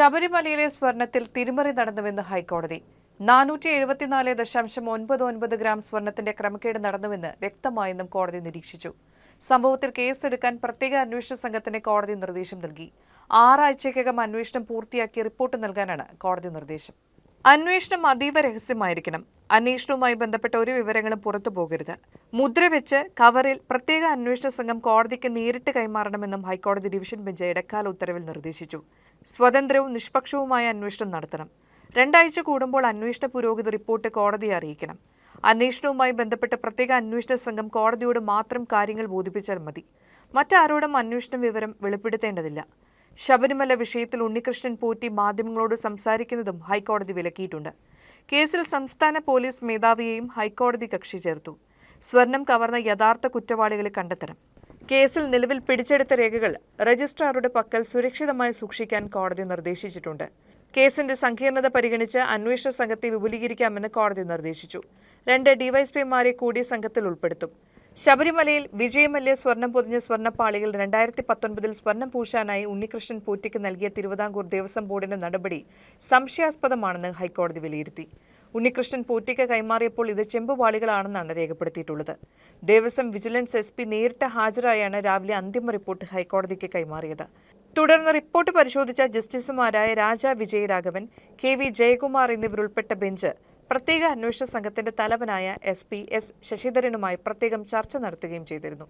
ശബരിമലയിലെ സ്വർണത്തിൽ തിരിമറി നടന്നുവെന്ന് ഹൈക്കോടതി. നാനൂറ്റി എഴുപത്തിനാല് ദശാംശം ഒൻപത് ഒൻപത് ഗ്രാം സ്വർണത്തിന്റെ ക്രമക്കേട് നടന്നുവെന്ന് വ്യക്തമായെന്നും കോടതി നിരീക്ഷിച്ചു. സംഭവത്തിൽ കേസെടുക്കാൻ പ്രത്യേക അന്വേഷണ സംഘത്തിന് കോടതി നിർദ്ദേശം നൽകി. ആറാഴ്ചയ്ക്കകം അന്വേഷണം പൂർത്തിയാക്കി റിപ്പോർട്ട് നൽകാനാണ് കോടതി നിർദ്ദേശം. അന്വേഷണം അതീവ രഹസ്യമായിരിക്കണം. അന്വേഷണവുമായി ബന്ധപ്പെട്ട ഒരു വിവരങ്ങളും പുറത്തു പോകരുത്. മുദ്ര വെച്ച് കവറിൽ പ്രത്യേക അന്വേഷണ സംഘം കോടതിക്ക് നേരിട്ട് കൈമാറണമെന്നും ഹൈക്കോടതി ഡിവിഷൻ ബെഞ്ച് ഇടക്കാല ഉത്തരവിൽ നിർദ്ദേശിച്ചു. സ്വതന്ത്രവും നിഷ്പക്ഷവുമായ അന്വേഷണം നടത്തണം. രണ്ടാഴ്ച കൂടുമ്പോൾ അന്വേഷണ പുരോഗതി റിപ്പോർട്ട് കോടതിയെ അറിയിക്കണം. അന്വേഷണവുമായി ബന്ധപ്പെട്ട പ്രത്യേക അന്വേഷണ സംഘം കോടതിയോട് മാത്രം കാര്യങ്ങൾ ബോധിപ്പിച്ചാൽ മതി. മറ്റാരോടും അന്വേഷണ വിവരം വെളിപ്പെടുത്തേണ്ടതില്ല. ശബരിമല വിഷയത്തിൽ ഉണ്ണികൃഷ്ണൻ പോറ്റി മാധ്യമങ്ങളോട് സംസാരിക്കുന്നതും ഹൈക്കോടതി വിലക്കിയിട്ടുണ്ട്. കേസിൽ സംസ്ഥാന പോലീസ് മേധാവിയെയും ഹൈക്കോടതി കക്ഷി ചേർത്തു. സ്വർണം കവർന്ന യഥാർത്ഥ കുറ്റവാളികളെ കണ്ടെത്തണം. കേസിൽ നിലവിൽ പിടിച്ചെടുത്ത രേഖകൾ രജിസ്ട്രാറുടെ പക്കൽ സുരക്ഷിതമായി സൂക്ഷിക്കാൻ കോടതി നിർദ്ദേശിച്ചിട്ടുണ്ട്. കേസിന്റെ സങ്കീർണത പരിഗണിച്ച് അന്വേഷണ സംഘത്തെ വിപുലീകരിക്കാമെന്ന് കോടതി നിർദ്ദേശിച്ചു. രണ്ട് ഡിവൈഎസ്പിമാരെ കൂടി സംഘത്തിൽ ഉൾപ്പെടുത്തും. ശബരിമലയിൽ വിജയമല്യ സ്വർണം പൊതിഞ്ഞ സ്വർണപ്പാളികൾ രണ്ടായിരത്തി പത്തൊൻപതിൽ സ്വർണം പൂശാനായി ഉണ്ണികൃഷ്ണൻ പൂറ്റിക്ക് നൽകിയ തിരുവിതാംകൂർ ദേവസ്വം ബോർഡിന്റെ നടപടി സംശയാസ്പദമാണെന്ന് ഹൈക്കോടതി വിലയിരുത്തി. ഉണ്ണികൃഷ്ണൻ പോറ്റിക്ക് കൈമാറിയപ്പോൾ ഇത് ചെമ്പുപാളികളാണെന്നാണ് രേഖപ്പെടുത്തിയിട്ടുള്ളത്. ദേവസ്വം വിജിലൻസ് എസ് പി നേരിട്ട് ഹാജരായാണ് രാവിലെ അന്തിമ റിപ്പോർട്ട് ഹൈക്കോടതിക്ക് കൈമാറിയത്. തുടർന്ന് റിപ്പോർട്ട് പരിശോധിച്ച ജസ്റ്റിസുമാരായ രാജ വിജയരാഘവൻ കെ വി ജയകുമാർ എന്നിവരുൾപ്പെട്ട ബെഞ്ച് പ്രത്യേക അന്വേഷണ സംഘത്തിന്റെ തലവനായ എസ് പി എസ് ശശിധരനുമായി പ്രത്യേകം ചർച്ച നടത്തുകയും ചെയ്തിരുന്നു.